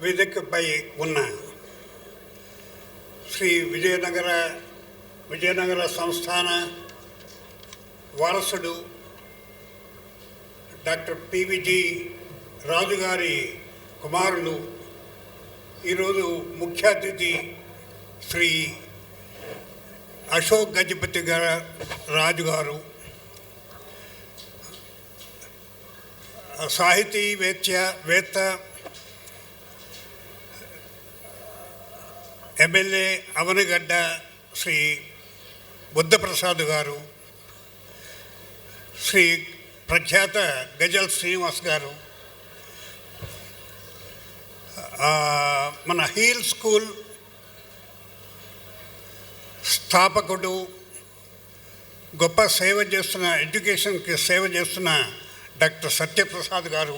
వేదికపై ఉన్న శ్రీ విజయనగర విజయనగర సంస్థాన వారసుడు డాక్టర్ పివిజి రాజుగారి కుమారులు ఈరోజు ముఖ్య అతిథి శ్రీ అశోక్ గజపతి గారు రాజుగారు సాహితీ వేత్య వేత్త ఎమ్మెల్యే అవనగడ్డ శ్రీ బుద్ధప్రసాద్ గారు శ్రీ ప్రఖ్యాత గజల్ శ్రీనివాస్ గారు మన హీల్ స్కూల్ స్థాపకుడు గొప్ప సేవ చేస్తున్న ఎడ్యుకేషన్కి సేవ చేస్తున్న డాక్టర్ సత్యప్రసాద్ గారు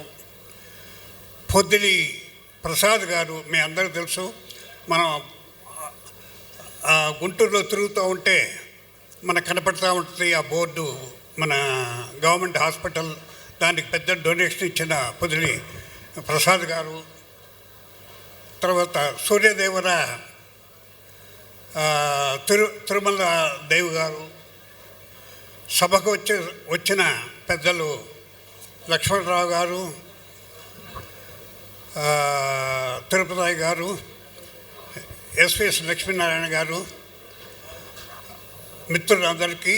పొద్దులి ప్రసాద్ గారు మీ అందరూ తెలుసు మనం ఆ, గుంటూరులో తిరుగుతూ ఉంటే మనకు కనపడుతూ ఉంటుంది ఆ బోర్డు మన గవర్నమెంట్ హాస్పిటల్ దానికి పెద్ద డొనేషన్ ఇచ్చిన పొదిలి ప్రసాద్ గారు తర్వాత సూర్యదేవర తిరు తిరుమల దేవ్ గారు సభకు వచ్చి వచ్చిన పెద్దలు లక్ష్మణరావు గారు తిరుపతి గారు ఎస్విఎస్ లక్ష్మీనారాయణ గారు మిత్రులందరికీ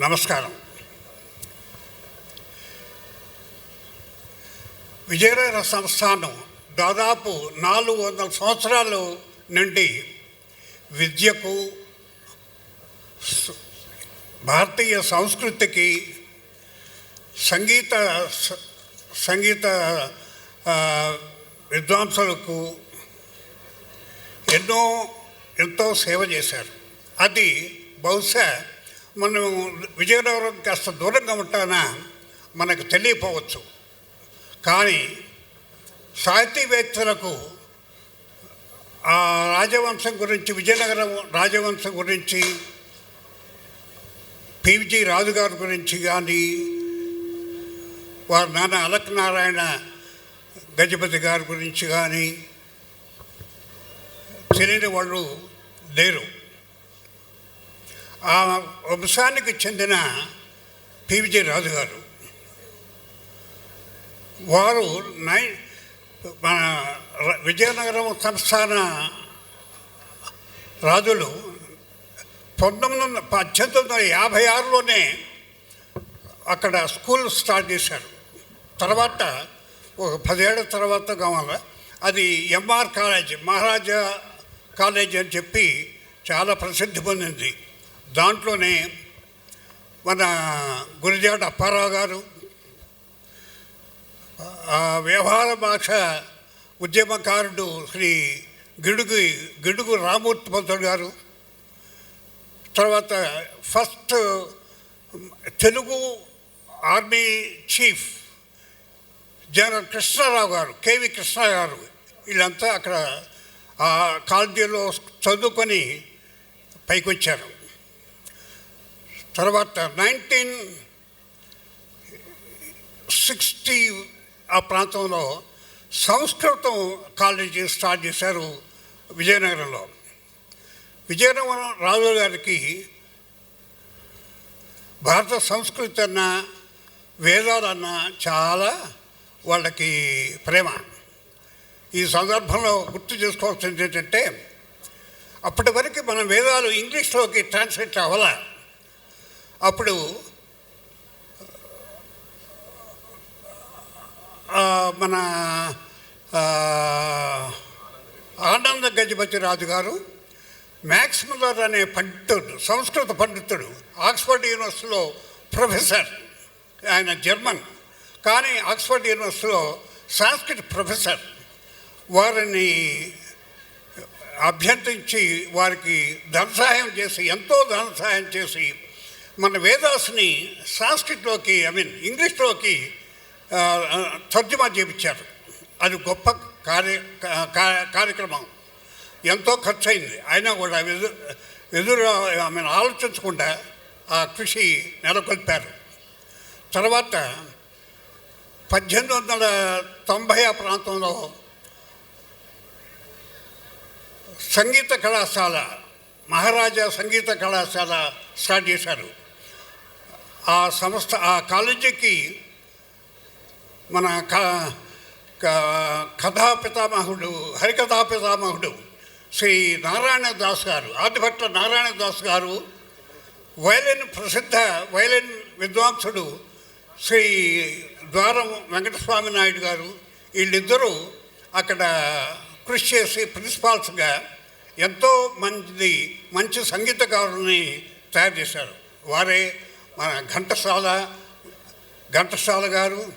నమస్కారం. విజయనగర సంస్థానం దాదాపు నాలుగు వందల సంవత్సరాల నుండి విద్యకు భారతీయ సంస్కృతికి సంగీత సంగీత విద్వాంసులకు ఎన్నో ఎంతో సేవ చేశారు. అది బహుశా మనం విజయనగరం కాస్త దూరంగా ఉంటానా మనకు తెలియపోవచ్చు. కానీ సాహితీవేత్తలకు ఆ రాజవంశం గురించి విజయనగరం రాజవంశం గురించి పివిజి రాజు గారి గురించి కానీ వారి నాన్న అలక్నారాయణ గజపతి గారి గురించి కానీ తెలియని వాళ్ళు లేరు. ఆ వంశానికి చెందిన పివిజి రాజు గారు వారు నై మన విజయనగరం సంస్థాన రాజులు పంతొమ్మిది వందల పద్దెనిమిది వందల యాభై ఆరులోనే అక్కడ స్కూల్ స్టార్ట్ చేశారు. తర్వాత ఒక పదిహేడు తర్వాత కావాల? అది ఎంఆర్ కాలేజ్ మహారాజా కాలేజ్ అని చెప్పి చాలా ప్రసిద్ధి పొందింది. దాంట్లోనే మన గురిజాడ అప్పారావు గారు వ్యవహార భాష ఉద్యమకారుడు శ్రీ గిడుగు గిడుగు రామూర్తి పంతుడు గారు తర్వాత first Telugu army chief general Krishnarao గారు కేవి కృష్ణ గారు వీళ్ళంతా అక్కడ ఆ కాలేజీలో చదువుకొని పైకొచ్చారు. తర్వాత నైన్టీన్ సిక్స్టీ ఆ ప్రాంతంలో సంస్కృతం కాలేజీ స్టార్ట్ చేశారు విజయనగరంలో. విజయనగరం రాజు గారికి భారత సంస్కృతి అన్న వేదాలన్న చాలా వాళ్ళకి ప్రేమ. ఈ సందర్భంలో గుర్తు చేసుకోవాల్సింది ఏంటంటే అప్పటి వరకు మన వేదాలు ఇంగ్లీష్లోకి ట్రాన్స్లేట్ అవ్వాల. అప్పుడు మన ఆనంద గజపతి రాజు గారు మ్యాక్స్ ముల్లర్ అనే పండితుడు సంస్కృత పండితుడు ఆక్స్ఫర్డ్ యూనివర్సిటీలో ప్రొఫెసర్ ఆయన జర్మన్. కానీ ఆక్స్ఫర్డ్ యూనివర్సిటీలో సాంస్క్రిట్ ప్రొఫెసర్. వారిని అభ్యర్థించి వారికి ధన సహాయం చేసి ఎంతో ధన సహాయం చేసి మన వేదాస్ని సాంస్క్రిట్లోకి ఐ మీన్ ఇంగ్లీష్లోకి తర్జుమా చేపించారు. అది గొప్ప కార్య కార్యక్రమం. ఎంతో ఖర్చు అయింది అయినా కూడా ఎదురు ఎదురు ఐ ఆలోచించకుండా ఆ కృషి నెలకొల్పారు. తర్వాత పద్దెనిమిది వందల తొంభై ఆ ప్రాంతంలో సంగీత కళాశాల మహారాజా సంగీత కళాశాల స్టార్ట్ చేశారు. ఆ సంస్థ ఆ కాలేజీకి మన క- కథా పితామహుడు హరికథా పితామహుడు శ్రీ నారాయణ దాస్ గారు ఆదిభట్ల నారాయణ దాస్ గారు వయలిన్ ప్రసిద్ధ వయలిన్ విద్వాంసుడు శ్రీ ద్వారం వెంకటస్వామి నాయుడు గారు వీళ్ళిద్దరూ అక్కడ కృషి చేసి ప్రిన్సిపాల్స్గా ఎంతో మంది మంచి సంగీతకారుల్ని తయారు చేశారు. వారే మన ఘంటసాల ఘంటసాల గారు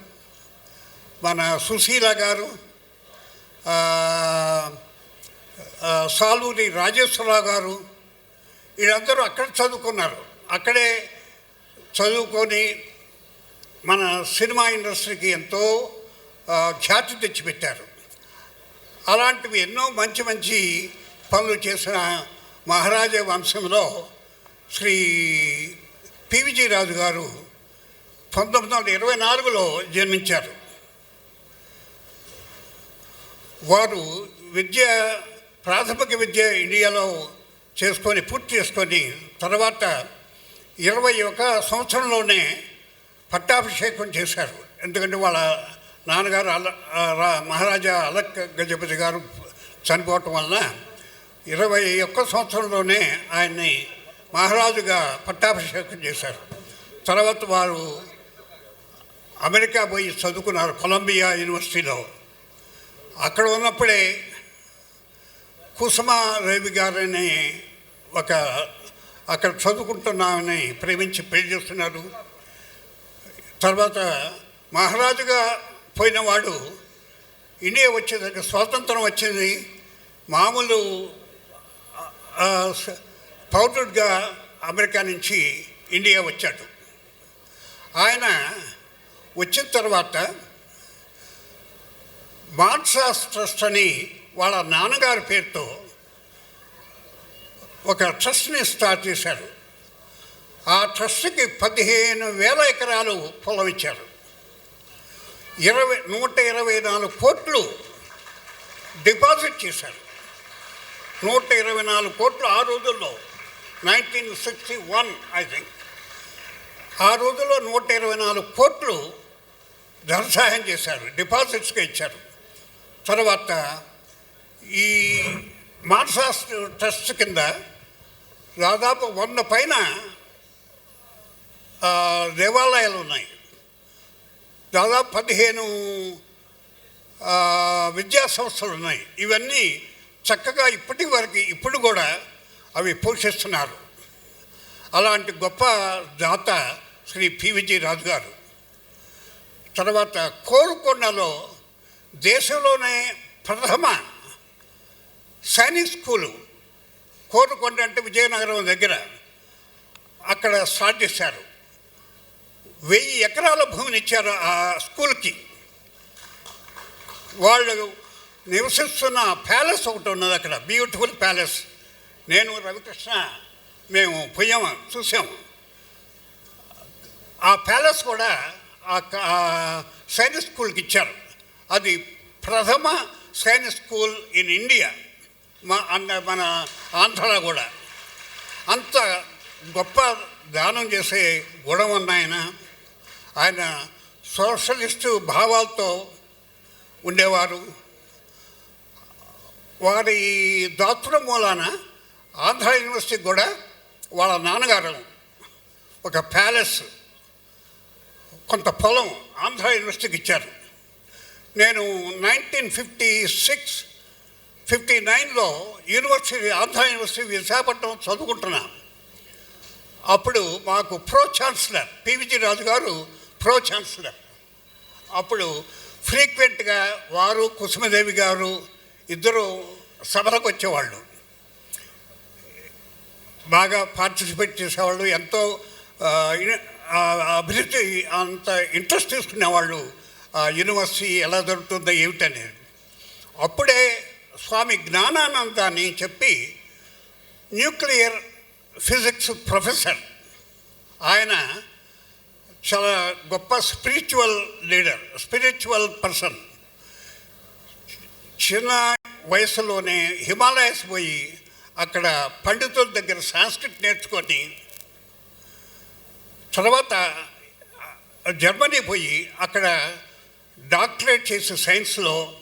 మన సుశీల గారు సాలూరి రాజేశ్వరరావు గారు వీళ్ళందరూ అక్కడ చదువుకున్నారు. అక్కడే చదువుకొని మన సినిమా ఇండస్ట్రీకి ఎంతో ఖ్యాతి తెచ్చిపెట్టారు. అలాంటివి ఎన్నో మంచి మంచి పనులు చేసిన మహారాజా వంశంలో శ్రీ పివిజి రాజు గారు పంతొమ్మిది వందల ఇరవై నాలుగులో జన్మించారు. వారు విద్య ప్రాథమిక విద్య ఇండియాలో చేసుకొని పూర్తి చేసుకొని తర్వాత ఇరవై ఒక సంవత్సరంలోనే పట్టాభిషేకం చేశారు. ఎందుకంటే వాళ్ళ నాన్నగారు అల రా- మహారాజా అలక్ గజపతి గారు చనిపోవటం వలన ఇరవై ఒక్క సంవత్సరంలోనే ఆయన్ని మహారాజుగా పట్టాభిషేకం చేశారు. తర్వాత వారు అమెరికా పోయి చదువుకున్నారు కొలంబియా యూనివర్సిటీలో. అక్కడ ఉన్నప్పుడే కుసుమ రవి గారని ఒక అక్కడ చదువుకుంటున్నామని ప్రేమించి పెళ్ళి చేస్తున్నారు. తర్వాత మహారాజుగా పోయినవాడు ఇండియా వచ్చేదాకా స్వాతంత్రం వచ్చింది. మామూలు పౌరుడ్గా అమెరికా నుంచి ఇండియా వచ్చాడు. ఆయన వచ్చిన తర్వాత మాన్సాస్ ట్రస్ట్ అని వాళ్ళ నాన్నగారి పేరుతో ఒక ట్రస్ట్ని స్టార్ట్ చేశారు. ఆ ట్రస్ట్కి పదిహేను వేల ఎకరాలు పొలం ఇచ్చారు. ఇరవై నూట ఇరవై నాలుగు కోట్లు డిపాజిట్ చేశారు. నూట ఇరవై నాలుగు కోట్లు ఆ రోజుల్లో nineteen sixty one I think. ఆ రోజుల్లో నూట ఇరవై నాలుగు కోట్లు ధన చేశారు డిపాజిట్స్గా ఇచ్చారు. తర్వాత ఈ మాన్సాస్ ట్రస్ట్ కింద దాదాపు వంద పైన దేవాలయాలు ఉన్నాయి. దాదాపు పదిహేను విద్యా సంస్థలు ఉన్నాయి. ఇవన్నీ చక్కగా ఇప్పటి వరకు ఇప్పుడు కూడా అవి పోషిస్తున్నారు. అలాంటి గొప్ప దాత శ్రీ పివిజి రాజు గారు తర్వాత కోరుకొండలో దేశంలోనే ప్రథమ సైనిక్ స్కూలు కోరుకొండ అంటే విజయనగరం దగ్గర అక్కడ స్టార్ట్ చేశారు. వెయ్యి ఎకరాల భూమిని ఇచ్చారు ఆ స్కూల్కి. వాళ్ళు నివసిస్తున్న ప్యాలెస్ ఒకటి ఉన్నది అక్కడ బ్యూటిఫుల్ ప్యాలెస్. నేను రవికృష్ణ మేము పోయాము చూసాము. ఆ ప్యాలెస్ కూడా ఆ క- సైనిక్ స్కూల్కి ఇచ్చారు. అది ప్రథమ సైనిక్ స్కూల్ ఇన్ ఇండియా. మన ఆంధ్రలో కూడా అంత గొప్ప దానం చేసే గుణం ఉన్న ఆయన. ఆయన సోషలిస్టు భావాలతో ఉండేవారు. వారి దాతృ మూలాన ఆంధ్ర యూనివర్సిటీ కూడా వాళ్ళ నాన్నగారు ఒక ప్యాలెస్ కొంత పొలం ఆంధ్ర యూనివర్సిటీకి ఇచ్చారు. నేను నైన్టీన్ ఫిఫ్టీ సిక్స్ ఫిఫ్టీ నైన్లో యూనివర్సిటీ ఆంధ్ర యూనివర్సిటీ విశాఖపట్నం చదువుకుంటున్నా. అప్పుడు మాకు ప్రో ఛాన్సలర్ పివిజి రాజు గారు ప్రో ఛాన్సలర్. అప్పుడు ఫ్రీక్వెంట్గా వారు కుసుమదేవి గారు ఇద్దరు సభలకు వచ్చేవాళ్ళు. బాగా పార్టిసిపేట్ చేసేవాళ్ళు ఎంతో అభివృద్ధి అంత ఇంట్రెస్ట్ తీసుకునేవాళ్ళు. ఆ యూనివర్సిటీ ఎలా దొరుకుతుందో ఏమిటనేది. అప్పుడే స్వామి జ్ఞానానంద అని చెప్పి న్యూక్లియర్ ఫిజిక్స్ ప్రొఫెసర్. ఆయన చాలా గొప్ప స్పిరిచువల్ లీడర్ స్పిరిచువల్ పర్సన్. చిన్న వయసులోనే హిమాలయస్ పోయి అక్కడ పండితుల దగ్గర సాంస్క్రిట్ నేర్చుకొని తర్వాత జర్మనీ పోయి అక్కడ డాక్టరేట్ చేసి సైన్స్లో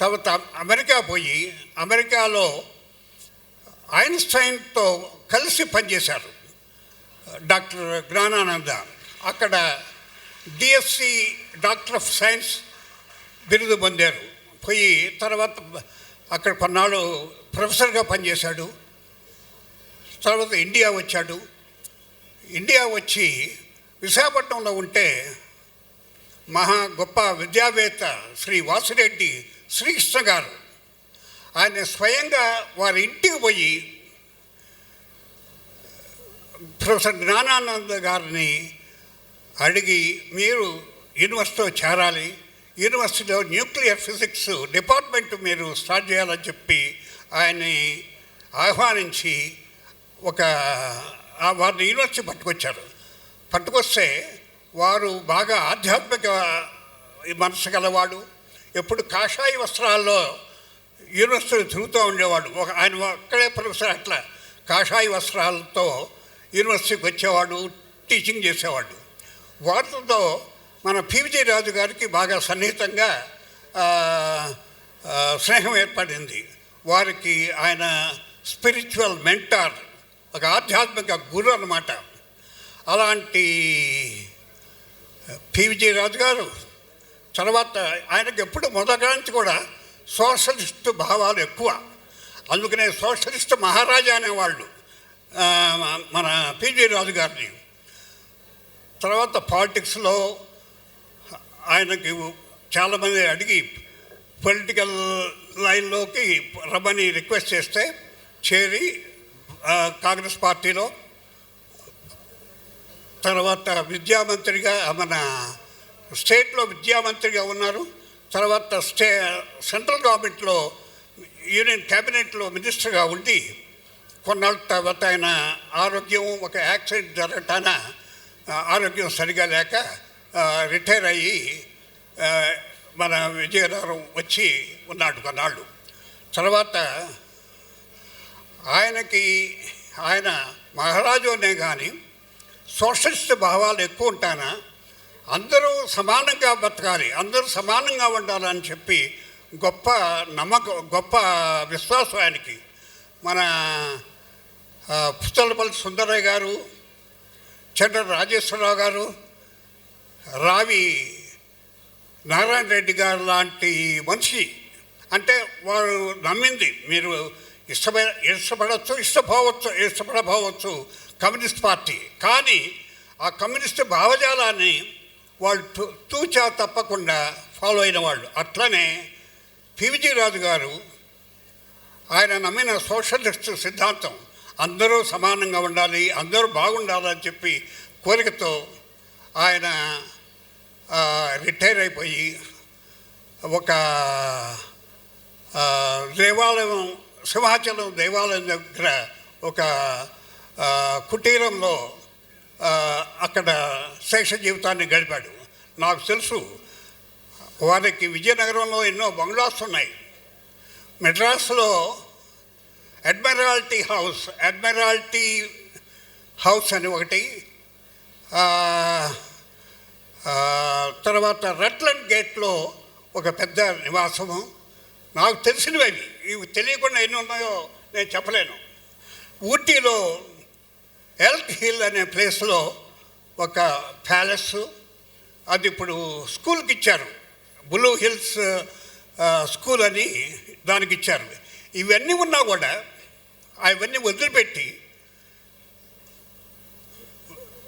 తర్వాత అమెరికా పోయి అమెరికాలో ఐన్స్టైన్తో కలిసి పనిచేశారు. డాక్టర్ జ్ఞానానంద అక్కడ డిఎస్సి డాక్టర్ ఆఫ్ సైన్స్ బిరుదు పొందారు. పోయి తర్వాత అక్కడ కొన్నాళ్ళు ప్రొఫెసర్గా పనిచేశాడు. తర్వాత ఇండియా వచ్చాడు. ఇండియా వచ్చి విశాఖపట్నంలో ఉంటే మహా గొప్ప విద్యావేత్త శ్రీ వాసిరెడ్డి శ్రీకృష్ణ గారు. ఆయన స్వయంగా వారి ఇంటికి పోయి ప్రొఫెసర్ జ్ఞానానంద గారిని అడిగి మీరు యూనివర్సిటీలో చేరాలి యూనివర్సిటీలో న్యూక్లియర్ ఫిజిక్స్ డిపార్ట్మెంట్ మీరు స్టార్ట్ చేయాలని చెప్పి ఆయన్ని ఆహ్వానించి ఒక వారిని యూనివర్సిటీ పట్టుకొచ్చారు. పట్టుకొస్తే వారు బాగా ఆధ్యాత్మిక మనసు గలవాడు ఎప్పుడు కాషాయ వస్త్రాల్లో యూనివర్సిటీ తిరుగుతూ ఉండేవాడు. ఒక ఆయన ఒక్కడే ప్రొఫెసర్ అట్లా కాషాయ వస్త్రాలతో యూనివర్సిటీకి వచ్చేవాడు టీచింగ్ చేసేవాడు. వాటితో మన పివిజి రాజు గారికి బాగా సన్నిహితంగా స్నేహం ఏర్పడింది. వారికి ఆయన స్పిరిచువల్ మెంటార్ ఒక ఆధ్యాత్మిక గురు అన్నమాట. అలాంటి పివిజి రాజు గారు తర్వాత ఆయనకి ఎప్పుడు మొదటి నుంచి కూడా సోషలిస్ట్ భావాలు ఎక్కువ. అందుకనే సోషలిస్ట్ మహారాజా అనేవాళ్ళు మన పిజి రాజు గారిని తర్వాత పాలిటిక్స్లో ఆయనకి చాలామంది అడిగి పొలిటికల్ లైన్లోకి రమ్మని రిక్వెస్ట్ చేస్తే చేరి కాంగ్రెస్ పార్టీలో తర్వాత విద్యామంత్రిగా మన స్టేట్లో విద్యామంత్రిగా ఉన్నారు. తర్వాత స్టే సెంట్రల్ గవర్నమెంట్లో యూనియన్ క్యాబినెట్లో మినిస్టర్గా ఉండి కొన్నాళ్ళ తర్వాత ఆయన ఆరోగ్యం ఒక యాక్సిడెంట్ జరగటాన ఆరోగ్యం సరిగా లేక రిటైర్ అయ్యి మన విజయనగరం వచ్చి ఉన్నాడు కొన్నాళ్ళు. తర్వాత ఆయనకి ఆయన మహారాజు అనే కానీ సోషలిస్ట్ భావాలు ఎక్కువ ఉంటానా అందరూ సమానంగా బతకాలి అందరూ సమానంగా ఉండాలని చెప్పి గొప్ప నమ్మకం గొప్ప విశ్వాసం ఆయనకి. మన పుస్తలపల్లి సుందరయ్య గారు చెడ్డ రాజేశ్వరరావు గారు రావి నారాయణ రెడ్డి గారు లాంటి మనిషి. అంటే వారు నమ్మింది మీరు ఇష్టపడ ఇష్టపడవచ్చు ఇష్టపోవచ్చు ఇష్టపడపోవచ్చు కమ్యూనిస్ట్ పార్టీ. కానీ ఆ కమ్యూనిస్ట్ భావజాలాన్ని వాళ్ళు తూ- తూచా తప్పకుండా ఫాలో అయిన వాళ్ళు. అట్లనే పివిజి రాజు గారు ఆయన నమ్మిన సోషలిస్ట్ సిద్ధాంతం అందరూ సమానంగా ఉండాలి అందరూ బాగుండాలని చెప్పి కోరికతో ఆయన రిటైర్ అయిపోయి ఒక దేవాలయం సింహాచలం దేవాలయం దగ్గర ఒక కుటీరంలో అక్కడ శేష జీవితాన్ని గడిపాడు. నాకు తెలుసు వారికి విజయనగరంలో ఎన్నో బంగ్లాస్ ఉన్నాయి. మెడ్రాస్లో అడ్మిరాల్టీ హౌస్ అడ్మిరాల్టీ హౌస్ అని ఒకటి తర్వాత రట్లండ్ గేట్లో ఒక పెద్ద నివాసము. నాకు తెలిసినవి ఇవి తెలియకుండా ఎన్ని ఉన్నాయో నేను చెప్పలేను. ఊటీలో ఎల్క్ హిల్ అనే ప్లేస్లో ఒక ప్యాలెస్. అది ఇప్పుడు స్కూల్కి ఇచ్చారు బ్లూ హిల్స్ స్కూల్ అని దానికి ఇచ్చారు ఇవన్నీ ఉన్నా కూడా అవన్నీ వదిలిపెట్టి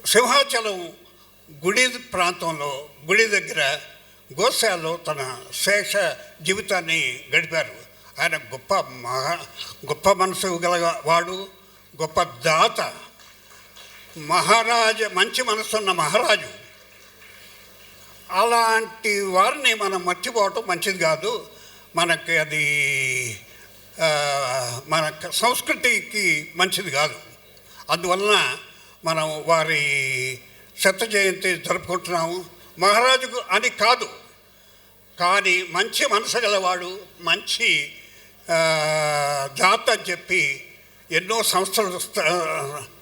సింహాచలం గుడి ప్రాంతంలో గుడి దగ్గర గోశాలలో తన శేష జీవితాన్ని గడిపారు. ఆయన గొప్ప మహా గొప్ప మనసు గల వాడు గొప్ప దాత. మహారాజు మంచి మనసున్న మహారాజు. అలాంటి వారిని మనం మర్చిపోవటం మంచిది కాదు. మనకి అది మన సంస్కృతికి మంచిది కాదు. అందువలన మనం వారి శత జయంతి జరుపుకుంటున్నాము. మహారాజుకు అని కాదు. కానీ మంచి మనసు గలవాడు మంచి జాత అని చెప్పి ఎన్నో సంస్థలు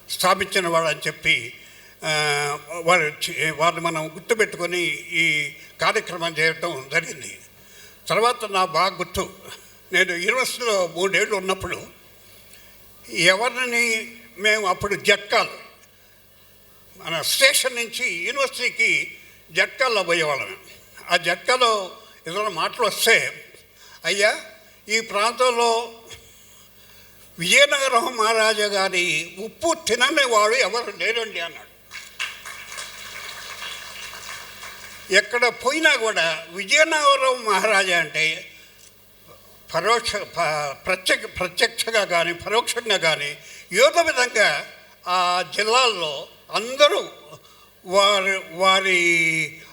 స్థాపించిన వాడు అని చెప్పి వారు వారిని మనం గుర్తుపెట్టుకొని ఈ కార్యక్రమం చేయటం జరిగింది. తర్వాత నా బాగా గుర్తు. నేను యూనివర్సిటీలో మూడేళ్ళు ఉన్నప్పుడు ఎవరిని మేము అప్పుడు జట్కాలు మన స్టేషన్ నుంచి యూనివర్సిటీకి జట్కాల్లో పోయేవాళ్ళం. ఆ జట్కాలో ఏదైనా మాటలు వస్తే అయ్యా ఈ ప్రాంతంలో విజయనగరం మహారాజా గారి ఉప్పు తినని వాడు ఎవరు లేరండి అన్నాడు. ఎక్కడ పోయినా కూడా విజయనగరం మహారాజా అంటే పరోక్ష ప్రత్యక్ష ప్రత్యక్షంగా కానీ పరోక్షంగా కానీ ఏదో విధంగా ఆ జిల్లాల్లో అందరూ వారి వారి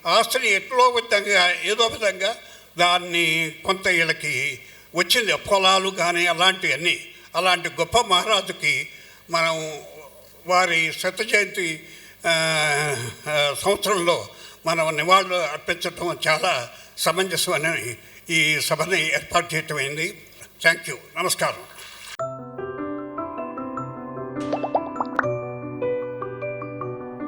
ఆస్తిని ఎట్లో విధంగా ఏదో విధంగా దాన్ని కొంత వీళ్ళకి వచ్చింది పొలాలు కానీ అలాంటివన్నీ. అలాంటి గొప్ప మహారాజుకి మనం వారి శత జయంతి సంవత్సరంలో మనం నివాళులు అర్పించడం చాలా సమంజసం అని ఈ సభని ఏర్పాటు చేయటం అయింది థ్యాంక్ యూ. నమస్కారం.